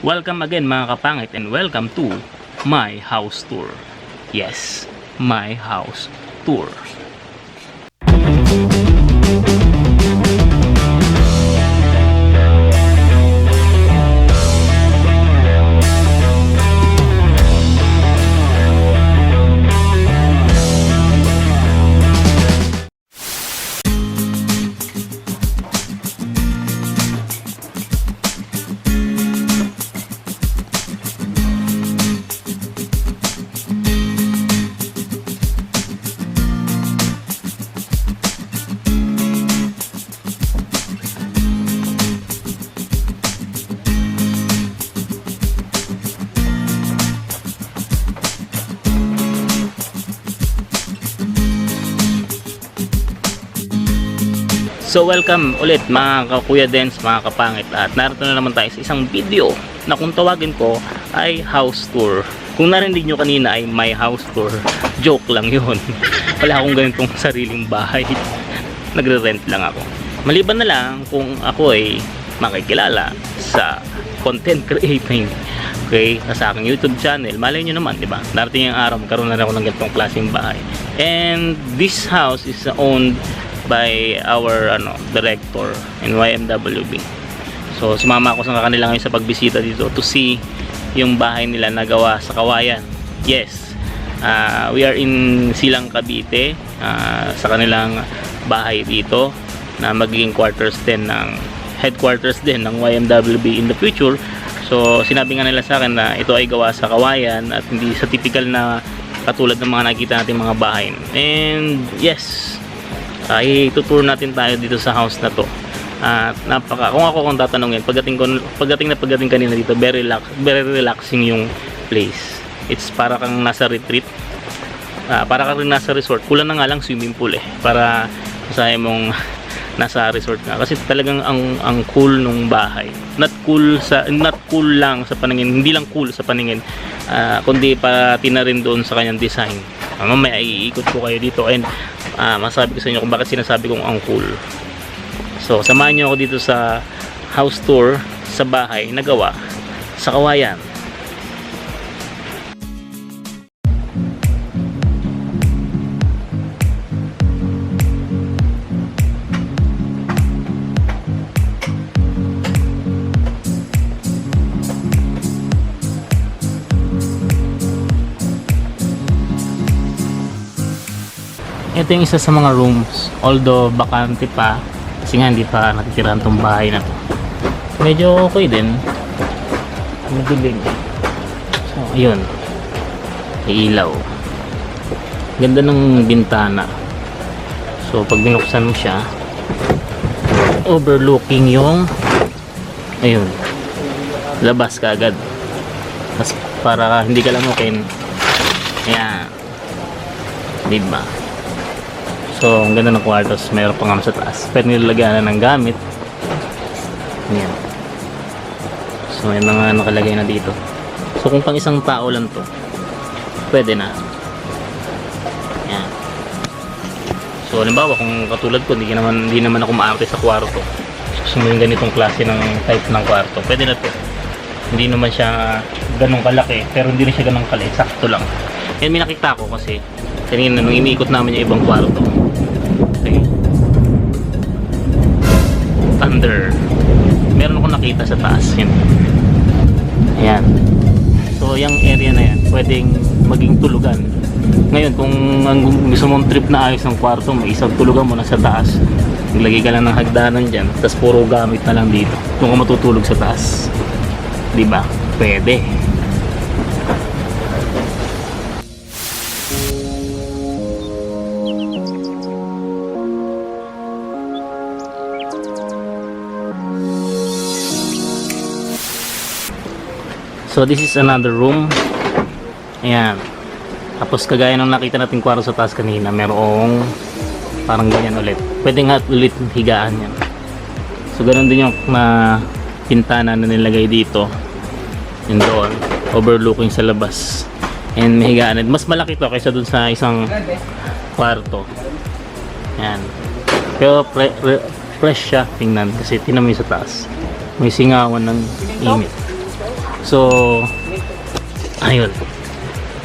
Welcome again mga kapangit and welcome to my house tour. Yes, my house tour. So welcome ulit mga kakuya dens, mga kapangit at narito na naman tayo sa isang video na kung tawagin ko ay house tour. Kung narinig nyo kanina ay my house tour, joke lang yun. Wala akong ganitong sariling bahay. Nagre-rent lang ako. Maliban na lang kung ako ay makikilala sa content creating okay, sa aking YouTube channel. Malay nyo naman, di ba? Darating yung araw, magkaroon na rin ako ng ganitong klaseng bahay. And this house is owned by our ano director in YMWB. So sumama ako sa kanila ngayon sa pagbisita dito to see yung bahay nila na gawa sa Kawayan. Yes. ah, we are in Silang Cavite ah, sa kanilang bahay dito na magiging quarters din ng headquarters din ng YMWB in the future. So sinabi nga nila sa akin na ito ay gawa sa Kawayan at hindi sa typical na katulad ng mga nakita nating mga bahay. And yes, ay tutur natin tayo dito sa house na to. At napaka kung ako kung tatanungin pagdating ko pagdating na pagdating kanina dito very relax, very relaxing yung place. It's para kang nasa retreat. Ah, para kang nasa resort. Kulang na nga lang swimming pool eh para masahe mong nasa resort ka kasi talagang ang ang cool nung bahay. Not cool sa not cool lang sa paningin hindi lang cool sa paningin ah, kundi pati na rin doon sa kanyang design. Uh, mamaya iikot ko kayo dito. And ah, masabi ko sa inyo kung bakit sinasabi kong ang cool so samahan nyo ako dito sa house tour sa bahay na gawa sa kawayan ito yung isa sa mga rooms. Although bakante pa. Kasi nga hindi pa natitirahan tong bahay na to. Medyo okay din. Madilim. So ayun. May ilaw. Ganda ng bintana. So pag binuksan mo siya overlooking yung ayun labas ka agad para hindi ka lamukin ayan. Diba So, ang ganda ng kwartos. Meron pa nga sa taas. Pwede nilalagyan na ng gamit. Ayan. So, may mga nakalagay na dito. So, kung pang isang tao lang to, pwede na. Ayan. So, halimbawa, kung katulad ko, hindi naman, hindi naman ako maarte sa kwarto. Gusto mo yung ganitong klase ng type ng kwarto. Pwede na to. Hindi naman siya ganong kalaki, pero hindi rin siya ganong kalaki. Sakto lang. Yan, may nakita ko kasi kanina nung iniikot namin yung ibang kwarto. Thunder. Meron ako nakita sa taas. Yun. Ayan. So, yung area na yan, pwedeng maging tulugan. Ngayon, kung ang gusto mong trip na ayos ng kwarto, may isang tulugan mo na sa taas. Naglagay ka lang ng hagdanan dyan, tapos puro gamit na lang dito. Kung matutulog sa taas. Di ba? Pwede. So this is another room. Ayan. Tapos kagaya ng nakita natin kwarto sa taas kanina, merong parang ganyan ulit. Pwede nga ulit higaan yan. So ganun din yung na pintana na nilagay dito. Yun doon. Overlooking sa labas. And may higaan. And mas malaki to kaysa dun sa isang kwarto. Ayan. Pero pre- pre- fresh siya tingnan kasi yung sa taas. May singawan ng init. So, ayun.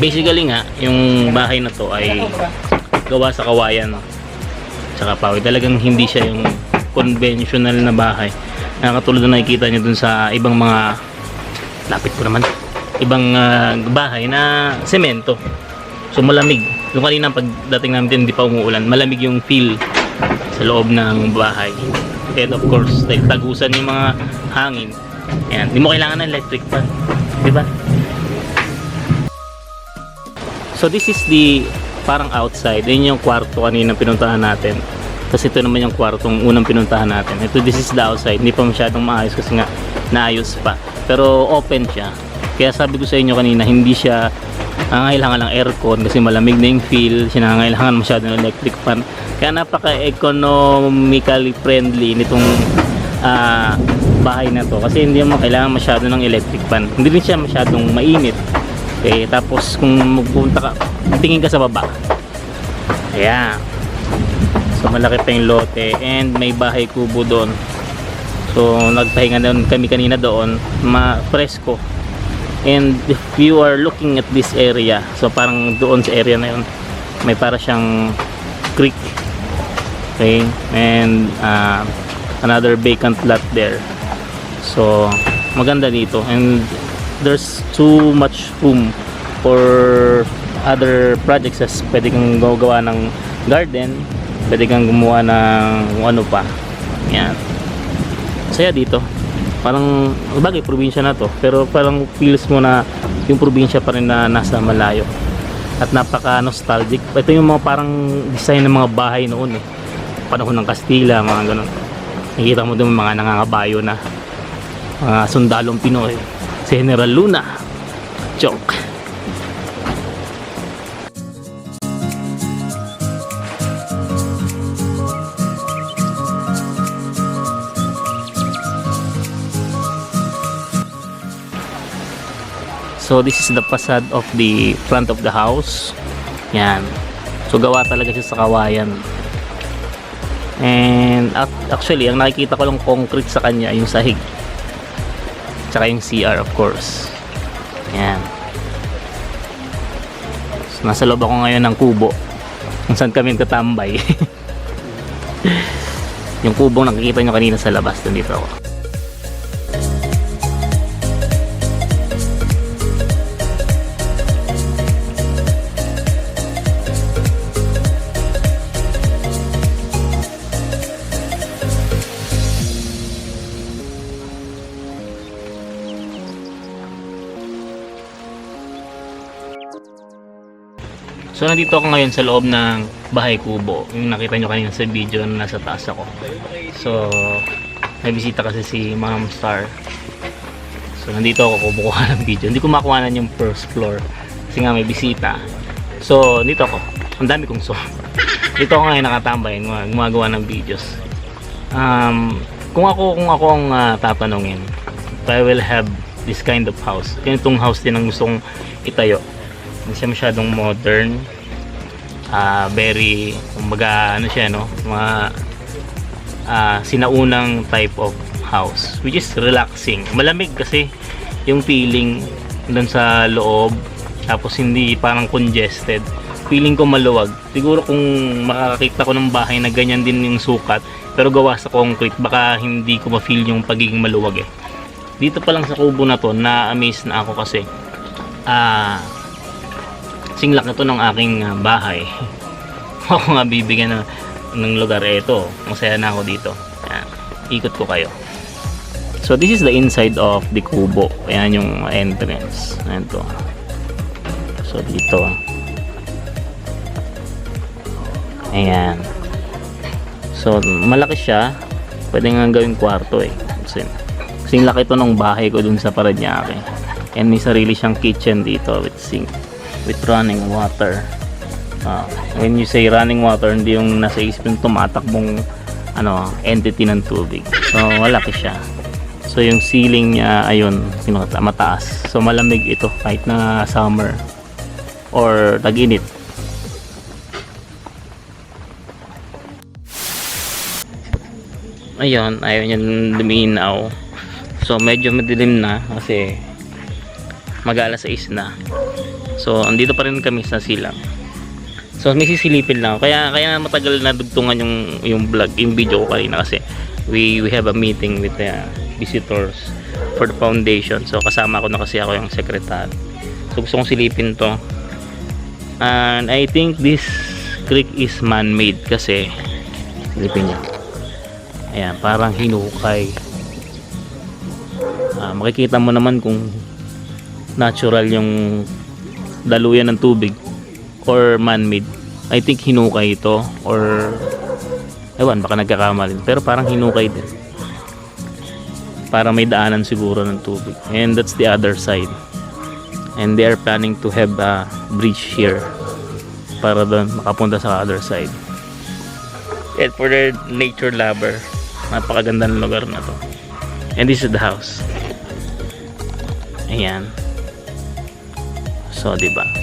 Basically nga, yung bahay na to ay gawa sa kawayan tsaka pawi. Talagang hindi siya yung conventional na bahay. Na katulad na nakikita nyo dun sa ibang mga lapit ko naman ibang ah, bahay na semento. So malamig. Yung kanina pagdating namin din, hindi pa umuulan. Malamig yung feel sa loob ng bahay. And of course, dahil tagusan yung mga hangin. Yan. Hindi mo kailangan ng electric fan. Di ba? So this is the parang outside. Yun yung kwarto kanina pinuntahan natin. Tapos ito naman yung kwartong unang pinuntahan natin. Ito this is the outside. Hindi pa masyadong maayos kasi nga naayos pa. Pero open siya. Kaya sabi ko sa inyo kanina, hindi siya nangangailangan ng aircon kasi malamig na yung feel. Siya nangangailangan masyado ng electric fan. Kaya napaka-economically friendly nitong ah, bahay na to. Kasi hindi mo kailangan masyado ng electric fan. Hindi rin siya masyadong mainit. Okay, tapos kung magpunta ka, tingin ka sa baba. Ayan. So malaki pa yung lote and may bahay kubo doon. So nagpahinga doon kami kanina doon, ma-fresco. And if you are looking at this area, so parang doon sa area na yun, may para siyang creek. Okay? And uh, another vacant lot there. So maganda dito. And there's too much room for other projects as pwede kang gagawa ng garden pwede kang gumawa ng ano pa. Yan. Saya dito. Parang bagay probinsya na to. Pero parang feels mo na yung probinsya pa rin na nasa malayo. At napaka nostalgic. Ito yung mga parang design ng mga bahay noon eh. Panahon ng Kastila mga ganun. Nakikita mo doon mga nangangabayo na mga sundalong Pinoy si General Luna joke So this is the facade of the front of the house. Yan. So gawa talaga siya sa kawayan. And ac- actually, ang nakikita ko lang concrete sa kanya yung sahig. Tsaka yung CR of course. Yan. So, nasa loob ako ngayon ng kubo. Kung saan kami tatambay. yung kubong nakikita nyo kanina sa labas. Nandito ako. So nandito ako ngayon sa loob ng bahay kubo. Yung nakita nyo kanina sa video na nasa taas ako. So, may bisita kasi si Ma'am Star. So nandito ako kumukuha ng video. Hindi ko makuhanan yung first floor kasi nga may bisita. So, dito ako. Ang dami kong so. Dito ako ngayon nakatambay, guma- gumagawa ng videos. Um, kung ako kung ako ang ah, tatanungin, I will have this kind of house. Ganitong house din ang gustong itayo siya masyadong modern. Ah very kumbaga ano siya no? Mga ah, sinaunang type of house which is relaxing. Malamig kasi yung feeling doon sa loob. Tapos hindi parang congested. Feeling ko maluwag. Siguro kung makakakita ko ng bahay na ganyan din yung sukat pero gawa sa concrete baka hindi ko ma-feel yung pagiging maluwag eh. Dito pa lang sa kubo na to na-amaze na ako kasi ah singlak na to ng aking ah, bahay. Ako nga bibigyan ng, ng lugar eh ito. Masaya na ako dito. Yan. ikot ko kayo. So this is the inside of the kubo. Ayan yung entrance. Ayan to. So dito. Ayan. So malaki siya. Pwede nga gawing kwarto eh. Kasi laki to ng bahay ko dun sa Paranaque and may sarili siyang kitchen dito with sink with running water. Ah, when you say running water, hindi yung nasa isip yung tumatakbong ano, entity ng tubig. So, malaki siya. So, yung ceiling niya, ayun, mataas. So, malamig ito kahit na summer or tag-init. Ayun, ayaw niya luminaw. So, medyo madilim na kasi mag-alas 6 na. So, andito pa rin kami sa silang. So, may sisilipin lang. Kaya kaya matagal na dugtungan yung yung vlog, yung video ko kanina kasi we we have a meeting with the visitors for the foundation. So, kasama ko na kasi ako yung secretary. So, gusto kong silipin to. And I think this creek is man-made kasi silipin niyo. Ayan, parang hinukay. Ah, makikita mo naman kung natural yung daluyan ng tubig or man-made. I think hinukay ito or ewan baka nagkakamali pero parang hinukay din. Para may daanan siguro ng tubig. And that's the other side. And they are planning to have a bridge here para doon makapunta sa other side. And for the nature lover, napakaganda ng lugar na to. And this is the house. Ayan. So, di ba?